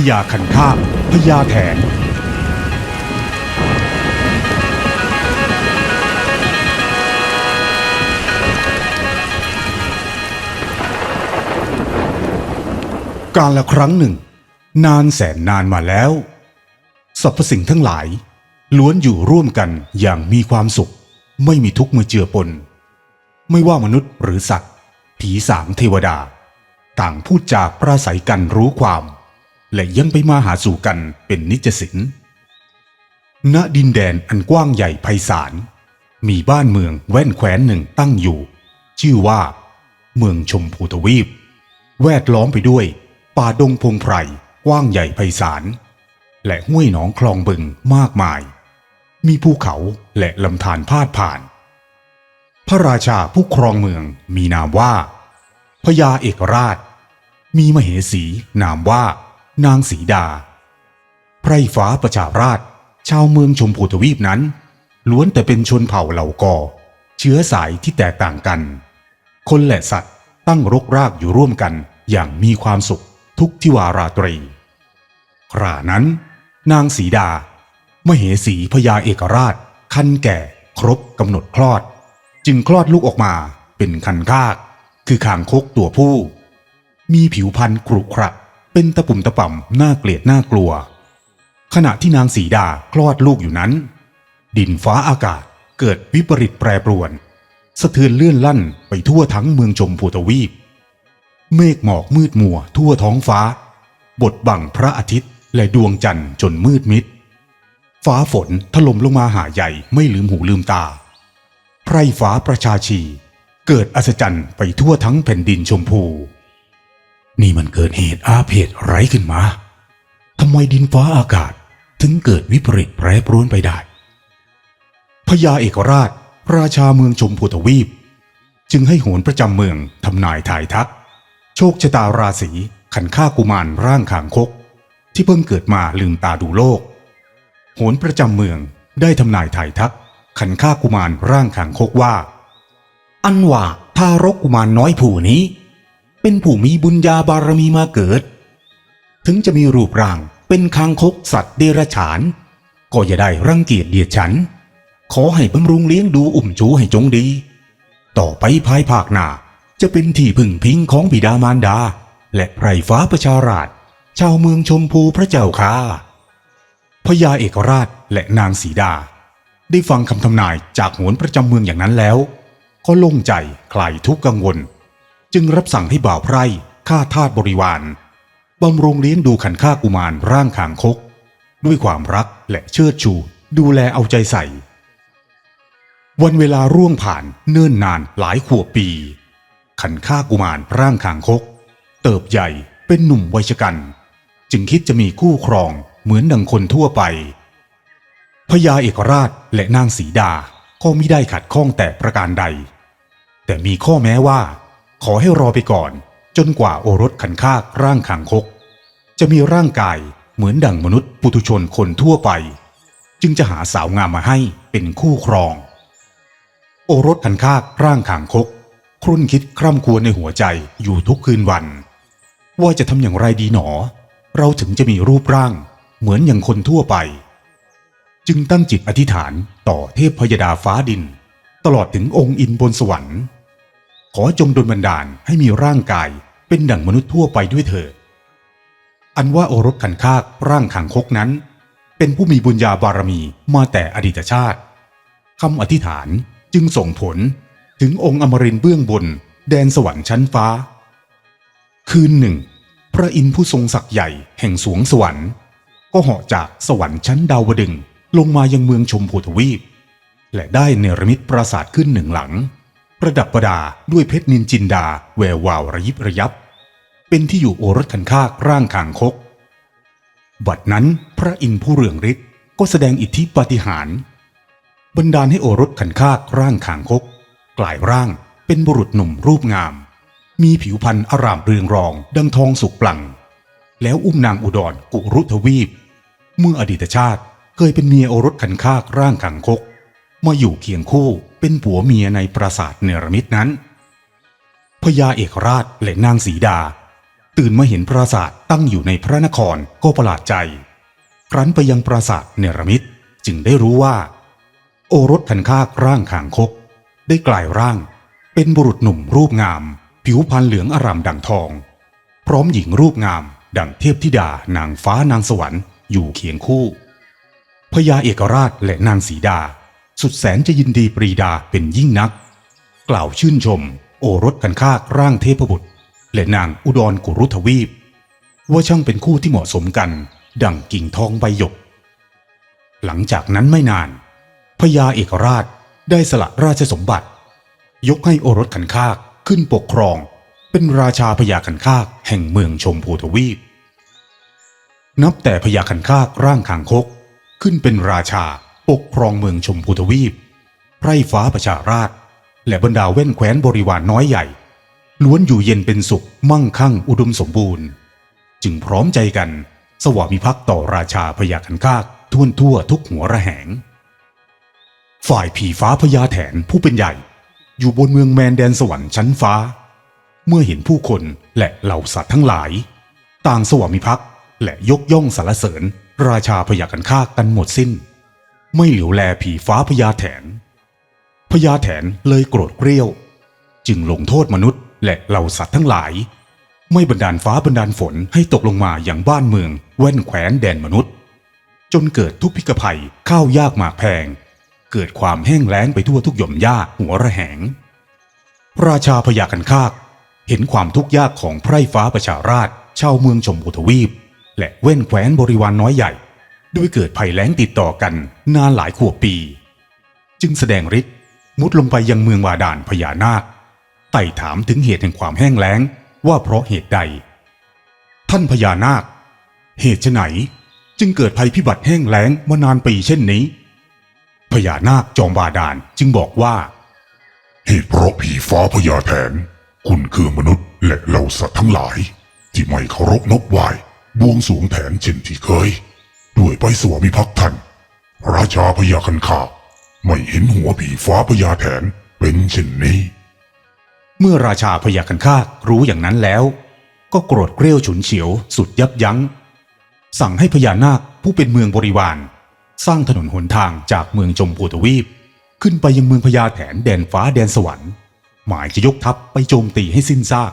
พญาคันคากพญาแถนการละครั้งหนึ่ง นานแสนนานมาแล้วสรรพสิ่งทั้งหลาย ล้วนอยู่ร่วมกันอย่างมีความสุข ไม่มีทุกข์มาเจือปน ไม่ว่ามนุษย์หรือสัตว์ ผีสางเทวดา ต่างพูดจากปราศัยกันรู้ความ และยังไปมาหาสู่กันเป็นนิจสินณดินแดนอันกว้างใหญ่ไพศาล มีบ้านเมืองแว่นแคว้นหนึ่งตั้งอยู่ ชื่อว่า เมืองชมพูทวีป แวดล้อมไปด้วย ป่าดงพงไพรกว้างใหญ่ไพศาล และห้วยหนองคลองบึงมากมาย มีภูเขาและลำธารพาดผ่าน พระราชาผู้ครองเมืองมีนามว่าพญาเอกราช มีมเหสีนามว่า นางสีดา ไพรฟ้าประชาราช ชาวเมืองชมพูทวีปนั้น ล้วนแต่เป็นชนเผ่าเหล่ากอ เชื้อสายที่แตกต่างกัน คนและสัตว์ตั้งรกรากอยู่ร่วมกันอย่างมีความสุขทุกทิวาราตรีครานั้น นางสีดา มเหสีพญาเอกราช คันแก่ครบกำหนดคลอด จึงคลอดลูกออกมาเป็นคันคาก คือคางคกตัวผู้ มีผิวพรรณกรุขระ เป็นตะปุ่มตะป่ำน่าเกลียดน่ากลัว ขณะที่นางสีดาคลอดลูกอยู่นั้น ดินฟ้าอากาศเกิดวิปริตแปรปรวน สะเทือนเลื่อนลั่นไปทั่วทั้งเมืองชมพูทวีป เมฆหมอกมืดมัวทั่วท้องฟ้า บดบังพระอาทิตย์และดวงจันทร์จนมืดมิด ฟ้าฝนถล่มลงมาหาใหญ่ไม่ลืมหูลืมตา ไพรฟ้าประชาชี เกิดอัศจรรย์ไปทั่วทั้งแผ่นดินชมพู นี่มันเกิดเหตุอาเพศไรขึ้นมาทำไมดินฟ้าอากาศถึงเกิดวิปริตแปรปรวนไปได้ พญาเอกราช ราชาเมืองชมพูทวีป จึงให้โหนประจำเมืองทำนายถ่ายทัก โชคชะตาราศีขันฆ่ากุมารร่างขางคก ที่เพิ่งเกิดมาลืมตาดูโลก โหนประจำเมืองได้ทำนายถ่ายทัก ขันฆ่ากุมารร่างขางคกว่า อันว่าทารกกุมารน้อยผู้นี้ เป็นผู้มีบุญญาบารมีมาเกิด ถึงจะมีรูปร่างเป็นคางคกสัตว์เดรัจฉาน ก็อย่าได้รังเกียจเดียดฉัน ขอให้บำรุงเลี้ยงดูอุ่มชูให้จงดี ต่อไปภายภาคหน้าจะเป็นที่พึ่งพิงของบิดามารดา และไพรฟ้าประชาราช ชาวเมืองชมพูพระเจ้าค่ะพญาเอกราชและนางสีดา ได้ฟังคำทำนายจากโหนประจำเมืองอย่างนั้นแล้ว ก็โล่งใจคลายทุกข์กังวล จึงรับสั่งให้บ่าวไพร่ฆ่าทาสบริวารบำรุงเลี้ยงดูขันฆ่ากุมารร่างขางคก ด้วยความรักและเชิดชูดูแลเอาใจใส่ วันเวลาร่วงผ่านเนิ่นนานหลายขวบปี ขันฆ่ากุมารร่างขางคก เติบใหญ่เป็นหนุ่มวัยชกัน จึงคิดจะมีคู่ครองเหมือนดังคนทั่วไปพญาเอกราชและนางสีดาก็ไม่ได้ขัดข้องแต่ประการใด แต่มีข้อแม้ว่า ขอให้รอไปก่อน จนกว่าโอรสขันคากร่างขางคก จะมีร่างกายเหมือนดังมนุษย์ปุถุชนคนทั่วไป จึงจะหาสาวงามมาให้เป็นคู่ครอง โอรสขันคากร่างขางคก ครุ่นคิดคร่ำครวญในหัวใจอยู่ทุกคืนวัน ว่าจะทำอย่างไรดีหนอ เราถึงจะมีรูปร่าง เหมือนอย่างคนทั่วไป จึงตั้งจิตอธิษฐานต่อเทพพยดาฟ้าดิน ตลอดถึงองค์อินบนสวรรค์ ขอจงดลบันดาลให้มีร่างกายเป็นดั่งมนุษย์ทั่วไปด้วยเถิด อันว่าโอรสขันคากร่างขังคกนั้น เป็นผู้มีบุญญาบารมีมาแต่อดีตชาติคำอธิษฐานจึงส่งผลถึงองค์อมรินเบื้องบน แดนสวรรค์ชั้นฟ้า คืนหนึ่ง พระอินทร์ผู้ทรงศักย์ใหญ่แห่งสวงสวรรค์ ก็เหาะจากสวรรค์ชั้นดาวดึงลงมายังเมืองชมพูทวีป และได้เนรมิตปราสาทขึ้นหนึ่งหลัง ประดับประดาด้วยเพชรนินจินดา แวววาวระยิบระยับ เป็นที่อยู่โอรสขันคากร่างขางคก บัดนั้นพระอินทร์ผู้เรืองฤทธิ์ก็แสดงอิทธิปาฏิหาริย์บันดาลให้โอรสขันคากร่างขางคก กลายร่างเป็นบุรุษหนุ่มรูปงาม มีผิวพรรณอารามเรืองรองดังทองสุกปลัง แล้วอุ้มนางอุดรกุรุทวีป เมื่ออดีตชาติเคยเป็นเมียโอรสขันคากร่างขังคก มาอยู่เคียงคู่เป็นผัวเมียในปราสาทเนรมิตนั้นพญาเอกราชและนางสีดา ตื่นมาเห็นปราสาทตั้งอยู่ในพระนครก็ประหลาดใจ ครั้นไปยังปราสาทเนรมิตจึงได้รู้ว่า โอรสคันคากร่างขางคก ได้กลายร่าง เป็นบุรุษหนุ่มรูปงาม ผิวพรรณเหลืองอารามดังทอง พร้อมหญิงรูปงาม ดังเทพธิดานางฟ้านางสวรรค์อยู่เคียงคู่พญาเอกราชและนางสีดา สุดแสนจะยินดีปรีดาเป็นยิ่งนัก กล่าวชื่นชม โอรสกันคากร่างเทพบุตร และนางอุดรกุรุทวีป ว่าช่างเป็นคู่ที่เหมาะสมกัน ดังกิ่งทองใบหยก หลังจากนั้นไม่นานพญาเอกราชได้สละราชสมบัติ ยกให้โอรสขันคากขึ้นปกครอง เป็นราชาพญาขันคากแห่งเมืองชมพูทวีป นับแต่พญาขันคากร่างขางคกขึ้นเป็นราชา ปกครองเมืองชมพูทวีป ไพร่ฟ้าประชาราช และบรรดาเว้นแคว้นบริวารน้อยใหญ่ ล้วนอยู่เย็นเป็นสุขมั่งคั่งอุดมสมบูรณ์ จึงพร้อมใจกัน สวามิภักดิ์ต่อราชาพญาขันคากทั่วทั่วทุกหัวระแหง ฝ่ายผีฟ้าพญาแถนผู้เป็นใหญ่ อยู่บนเมืองแมนแดนสวรรค์ชั้นฟ้า เมื่อเห็นผู้คนและเหล่าสัตว์ทั้งหลาย ต่างสวามิภักดิ์และยกย่องสรรเสริญ ราชาพญากันฆ่ากันหมดสิ้น ไม่เหลียวแลผีฟ้าพญาแถนพญาแถนเลยโกรธเกรี้ยว จึงลงโทษมนุษย์และเหล่าสัตว์ทั้งหลาย ไม่บันดาลฟ้าบันดาลฝนให้ตกลงมาอย่างบ้านเมือง แว่นแขวนแดนมนุษย์ จนเกิดทุกพิกภัยข้าวยากหมากแพง เกิดความแห้งแล้งไปทั่วทุกหย่อมหญ้าหัวระแหง ราชาพญากันคาก เห็นความทุกข์ยากของไพร่ฟ้าประชาราชชาวเมืองชมพูทวีป และเว้นแคว้นบริวารนน้อยใหญ่ ด้วยเกิดภัยแล้งติดต่อกันนานหลายขวบปี จึงแสดงฤทธิ์มุดลงไปยังเมืองวาดานพญานาคไต่ถามถึงเหตุแห่งความแห้งแล้งว่าเพราะเหตุใด ท่านพญานาค เหตุไฉนจึงเกิดภัยพิบัติแห้งแล้งมานานปีเช่นนี้ พญานาคจอมบาดาลจึงบอกว่า เหตุเพราะผีฟ้าพญาแถน คุณคือมนุษย์และเหล่าสัตว์ทั้งหลาย ที่ไม่เคารพนบไหวบวงสรวงแถนเช่นที่เคย ด้วยไปสวมิภักดิ์ท่านราชาพญาคันคาไม่เห็นหัวผีฟ้าพญาแถนเป็นเช่นนี้ เมื่อราชาพยาคันคากรู้อย่างนั้นแล้ว ก็โกรธเกรี้ยวฉุนเฉียวสุดยับยัง้ง สั่งให้พญานาคผู้เป็นเมืองบริวาร สร้างถนนหนทางจากเมืองจมพูทวีป ขึ้นไปยังเมืองพญาแถนแดนฟ้าแดนสวรรค์ หมายจะยกทัพไปโจมตีให้สิ้นซาก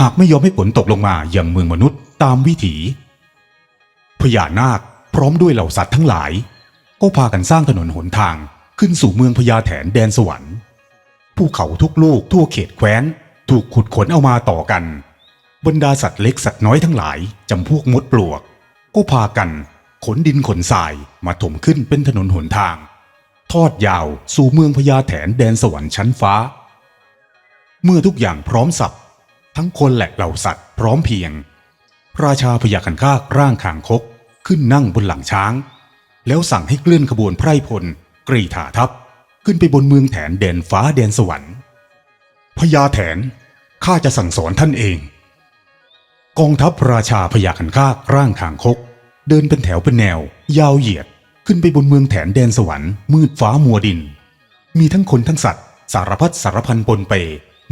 หากไม่ยอมให้ฝนตกลงมาอย่างเมืองมนุษย์ตามวิถีพญานาค พร้อมด้วยเหล่าสัตว์ทั้งหลาย ก็พากันสร้างถนนหนทางขึ้นสู่เมืองพญาแถนแดนสวรรค์ภูเขาทุกลูกทั่วเขตแคว้น ถูกขุดขนเอามาต่อกัน บรรดาสัตว์เล็กสัตว์น้อยทั้งหลายจำพวกมดปลวก ก็พากัน ขนดินขนทรายมาถมขึ้นเป็นถนนหนทาง ทอดยาวสู่เมืองพญาแถนแดนสวรรค์ชั้นฟ้า เมื่อทุกอย่างพร้อมสับทั้งคนและเหล่าสัตว์พร้อมเพียง ราชาพยาคันคากร่างขางคก ขึ้นนั่งบนหลังช้าง แล้วสั่งให้เคลื่อนขบวนไพร่พลกรีธาทัพ ขึ้นไปบนเมืองแถนแดนฟ้าแดนสวรรค์พญาแถนข้าจะสั่งสอนท่านเอง กองทัพราชาพยาคันคากร่างขางคก เดินเป็นแถวเป็นแนว ยาวเหยียดขึ้นไปบนเมืองแถนแดนสวรรค์มืดฟ้ามัวดิน มีทั้งคนทั้งสัตว์ สารพัดสารพันปนเป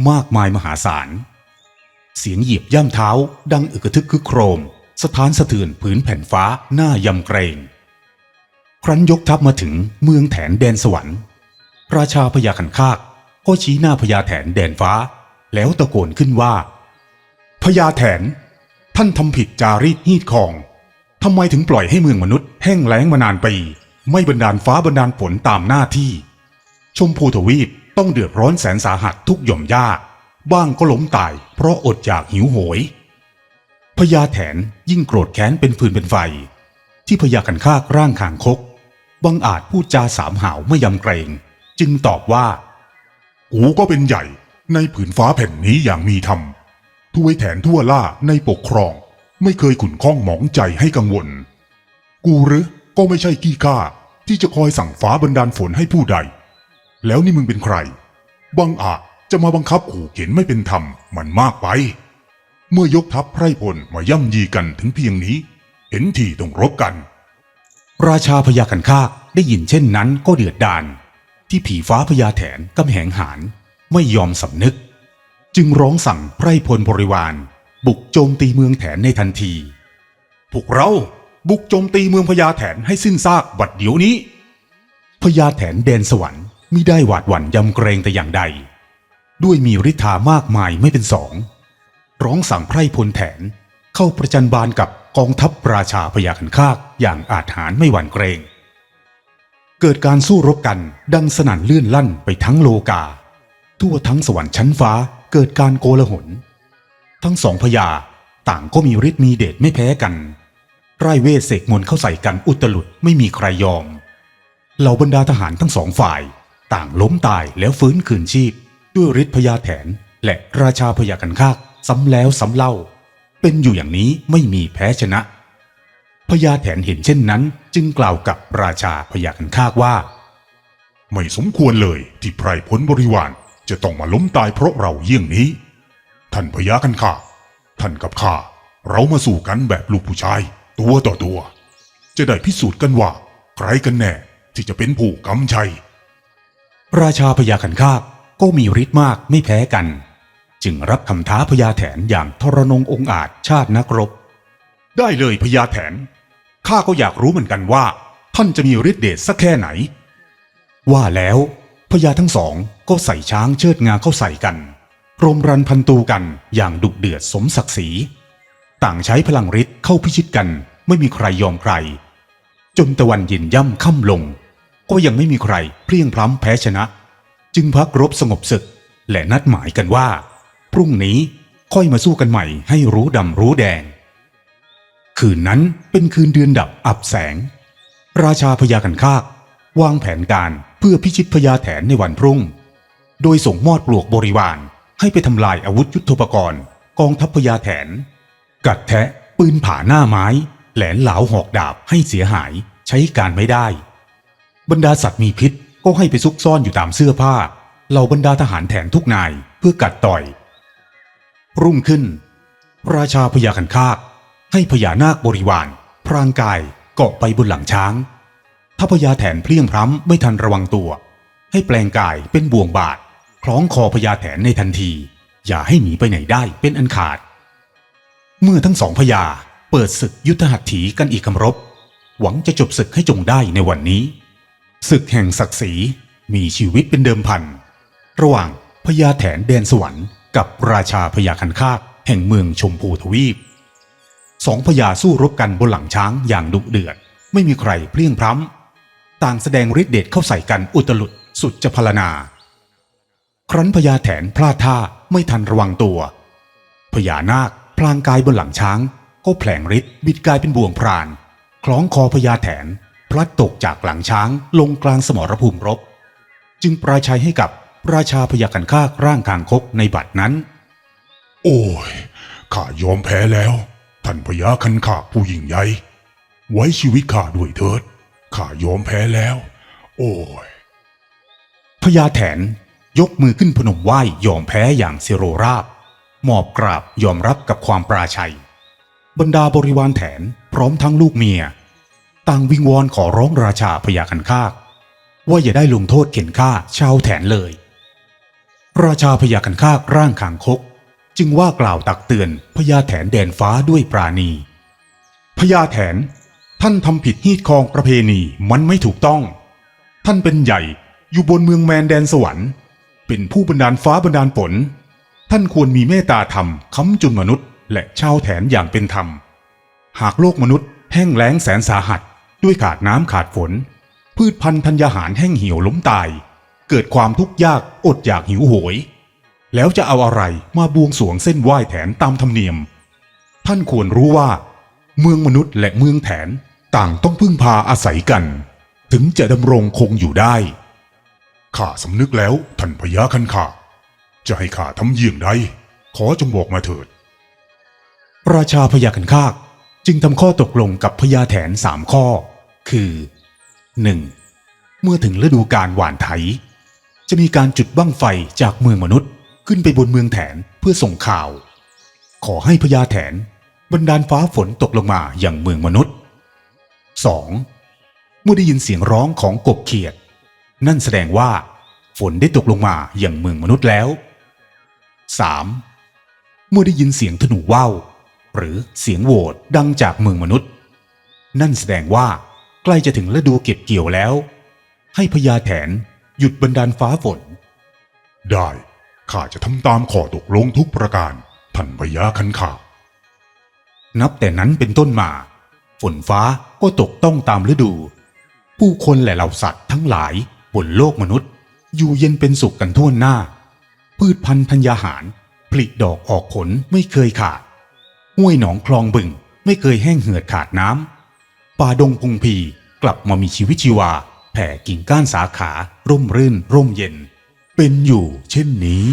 มากมายมหาศาล เสียงเหยียบย่ำเท้าดังอึกทึกคึกโครม สถานสะเทือนผืนแผ่นฟ้าหน้ายำเกรง ครั้นยกทัพมาถึงเมืองแถนแดนสวรรค์ ราชาพญาขันคากก็ชี้หน้าพญาแถนแดนฟ้า แล้วตะโกนขึ้นว่าพญาแถน ท่านทำผิดจารีตฮีดคองทำไมถึงปล่อยให้เมืองมนุษย์แห้งแล้งมานานปีไม่บันดาลฟ้าบันดาลฝนตามหน้าที่ ชมพูทวีปต้องเดือดร้อนแสนสาหัสทุกหย่อมย่าบ้างก็ล้มตายเพราะอดอยากหิวโหย พญาแถนยิ่งโกรธแค้นเป็นฟืนเป็นไฟ ที่พญากันคากร่างขางคกบังอาจพูดจาสามหาวไม่ยำเกรง จึงตอบว่า กูก็เป็นใหญ่ในผืนฟ้าแผ่นนี้อย่างมีธรรมถ้วยแถนทั่วล่าในปกครอง ไม่เคยขุนข้องหมองใจให้กังวล กูหรือก็ไม่ใช่กี้ข้าที่จะคอยสั่งฟ้าบันดาลฝนให้ผู้ใด แล้วนี่มึงเป็นใคร บังอาจจะมาบังคับขู่เข็นไม่เป็นธรรมมันมากไป เมื่อยกทัพไพรพลมาย่ำยีกันถึงเพียงนี้ เห็นทีต้องรบกัน ราชาพญาคันคากได้ยินเช่นนั้นก็เดือดดาลที่ผีฟ้าพญาแถนกำแหงหารไม่ยอมสำนึก จึงร้องสั่งไพรพลบริวาร บุกโจมตีเมืองแถนในทันที พวกเราบุกโจมตีเมืองพญาแถนให้สิ้นซากบัดเดี๋ยวนี้พญาแถนแดนสวรรค์มิได้หวาดหวั่นยำเกรงแต่อย่างใด ด้วยมีฤทธามากมายไม่เป็นสอง ร้องสั่งไพร่พลแถน เข้าประจันบานกับกองทัพราชาพญาคันคากอย่างอาจหารไม่หวั่นเกรง เกิดการสู้รบกันดังสนั่นเลื่อนลั่นไปทั้งโลกา ทั่วทั้งสวรรค์ชั้นฟ้าเกิดการโกลาหล ทั้งสองพญาต่างก็มีฤทธิ์มีเดชไม่แพ้กันไร้เวทเสกมนเข้าใส่กันอุตลุดไม่มีใครยอม เหล่าบรรดาทหารทั้งสองฝ่าย ต่างล้มตายแล้วฟื้นคืนชีพ ด้วยฤทธิ์พญาแถนและราชาพญากันคาก ซ้ำแล้วซ้ำเล่า เป็นอยู่อย่างนี้ไม่มีแพ้ชนะพญาแถนเห็นเช่นนั้น จึงกล่าวกับราชาพญากันคากว่า ไม่สมควรเลยที่ไพรพลบริวารจะต้องมาล้มตายเพราะเราเยี่ยงนี้ ท่านพยากันข้าท่านกับข้าเรามาสู่กันแบบลูกผู้ชาย ตัวต่อตัว จะได้พิสูจน์กันว่า ใครกันแน่ที่จะเป็นผู้กำชัย ราชาพญาคันคากก็มีฤทธิ์มากไม่แพ้กัน จึงรับคำท้าพญาแถนอย่างทรนงองอาจชาตินักรบ ได้เลยพญาแถน ข้าก็อยากรู้เหมือนกันว่า ท่านจะมีฤทธิ์เดชสักแค่ไหน ว่าแล้วพญาทั้งสองก็ใส่ช้างเชิดงาเข้าใส่กันรมรันพันตูกันอย่างดุเดือดสมศักดิ์ศรี ต่างใช้พลังฤทธิ์เข้าพิชิตกันไม่มีใครยอมใคร จนตะวันเย็นย่ำค่ำลง ก็ยังไม่มีใครเพลียงพล้ำแพ้ชนะ จึงพักรบสงบศึก และนัดหมายกันว่า พรุ่งนี้ค่อยมาสู้กันใหม่ให้รู้ดำรู้แดง คืนนั้นเป็นคืนเดือนดับอับแสง ราชาพญากันคากวางแผนการเพื่อพิชิตพญาแถนในวันพรุ่ง โดยส่งมอดปลวกบริวารให้ไปทำลายอาวุธยุทโธปกรณ์กองทัพพญาแถน กัดแทะปืนผ่าหน้าไม้ แหลนเหลาหอกดาบให้เสียหายใช้การไม่ได้ บรรดาสัตว์มีพิษก็ให้ไปซุกซ่อนอยู่ตามเสื้อผ้าเหล่าบรรดาทหารแถนทุกนายเพื่อกัดต่อย รุ่งขึ้น ราชาพญาคันคากให้พญานาคบริวารพรางกายเกาะไปบนหลังช้าง ถ้าพญาแถนเพลียงพล้ำไม่ทันระวังตัว ให้แปลงกายเป็นบ่วงบาทคล้องคอพญาแถนในทันที อย่าให้หนีไปไหนได้เป็นอันขาด เมื่อทั้งสองพญาเปิดศึกยุทธหัตถีกันอีกคำรบ หวังจะจบศึกให้จงได้ในวันนี้ ศึกแห่งศักดิ์ศรีมีชีวิตเป็นเดิมพัน ระหว่างพญาแถนแดนสวรรค์ กับราชาพญาคันคากแห่งเมืองชมพูทวีปสองพญาสู้รบกันบนหลังช้างอย่างดุเดือด ไม่มีใครเพลียงพล้ำต่างแสดงฤทธิเดชเข้าใส่กันอุตลุดสุดจะพรรนา ครั้นพญาแถนพลาดท่าไม่ทันระวังตัวพญานาคพลางกายบนหลังช้าง ก็แผลงฤทธิ์บิดกายเป็นบ่วงพราน คล้องคอพญาแถน พลัดตกจากหลังช้างลงกลางสมรภูมิรบ จึงปราชัยให้กับ ราชาพญากันคากร่างคางคกในบัดนั้น โอ้ย ข้ายอมแพ้แล้ว ท่านพญาคันขากผู้ยิ่งใหญ่ ไว้ชีวิตข้าด้วยเถิด ข้ายอมแพ้แล้ว โอ้ย พญาแถนยกมือขึ้นพนมไหว้ยอมแพ้อย่างเซโรราบ หมอบกราบยอมรับกับความปราชัย บรรดาบริวารแถนพร้อมทั้งลูกเมีย ต่างวิงวอนขอร้องราชาพญาคันคากว่าอย่าได้ลงโทษเข็นฆ่าชาวแถนเลย ราชาพญาคันคากร่างขางคก จึงว่ากล่าวตักเตือนพญาแถนแดนฟ้าด้วยปราณีพญาแถน ท่านทำผิดฮีดคองประเพณีมันไม่ถูกต้อง ท่านเป็นใหญ่อยู่บนเมืองแมนแดนสวรรค์ เป็นผู้บันดาลฟ้าบันดาลฝนท่านควรมีเมตตาธรรมค้ำจุนมนุษย์ และชาวแถนอย่างเป็นธรรม หากโลกมนุษย์แห้งแล้งแสนสาหัส ด้วยขาดน้ำขาดฝน พืชพันธุ์ธัญญาหารแห้งเหี่ยวล้มตาย เกิดความทุกข์ยากอดอยากหิวโหย แล้วจะเอาอะไรมาบวงสรวงเส้นไหว้แถนตามธรรมเนียม ท่านควรรู้ว่า เมืองมนุษย์และเมืองแถนต่างต้องพึ่งพาอาศัยกัน ถึงจะดำรงคงอยู่ได้ ข้าสำนึกแล้วท่านพญาคันขาจะให้ข้าทำเยี่ยงใดขอจงบอกมาเถิด ราชาพญาคันคากจึงทำข้อตกลงกับพญาแถนสามข้อ คือ 1. เมื่อถึงฤดูการหว่านไถ จะมีการจุดบั้งไฟจากเมืองมนุษย์ ขึ้นไปบนเมืองแถนเพื่อส่งข่าว ขอให้พญาแถนบันดาลฟ้าฝนตกลงมาอย่างเมืองมนุษย์ 2. เมื่อได้ยินเสียงร้องของกบเขียด นั่นแสดงว่า ฝนได้ตกลงมาอย่างเมืองมนุษย์แล้ว 3. เมื่อได้ยินเสียงธนูว่าวหรือเสียงโหวดดังจากเมืองมนุษย์ นั่นแสดงว่า ใกล้จะถึงฤดูเก็บเกี่ยวแล้ว ให้พญาแถน หยุดบันดาลฟ้าฝน ได้ข้าจะทำตามข้อตกลงทุกประการ ท่านพญาคันขานับแต่นั้นเป็นต้นมา ฝนฟ้าก็ตกต้องตามฤดู ผู้คนและเหล่าสัตว์ทั้งหลายบนโลกมนุษย์ อยู่เย็นเป็นสุขกันทั่วหน้า พืชพันธุ์ธัญญาหาร ผลิดอกออกผลไม่เคยขาด ห้วยหนองคลองบึงไม่เคยแห้งเหือดขาดน้ำป่าดงพงพีกลับมามีชีวิตชีวา แผ่กิ่งก้านสาขา ร่มรื่น ร่มเย็น เป็นอยู่เช่นนี้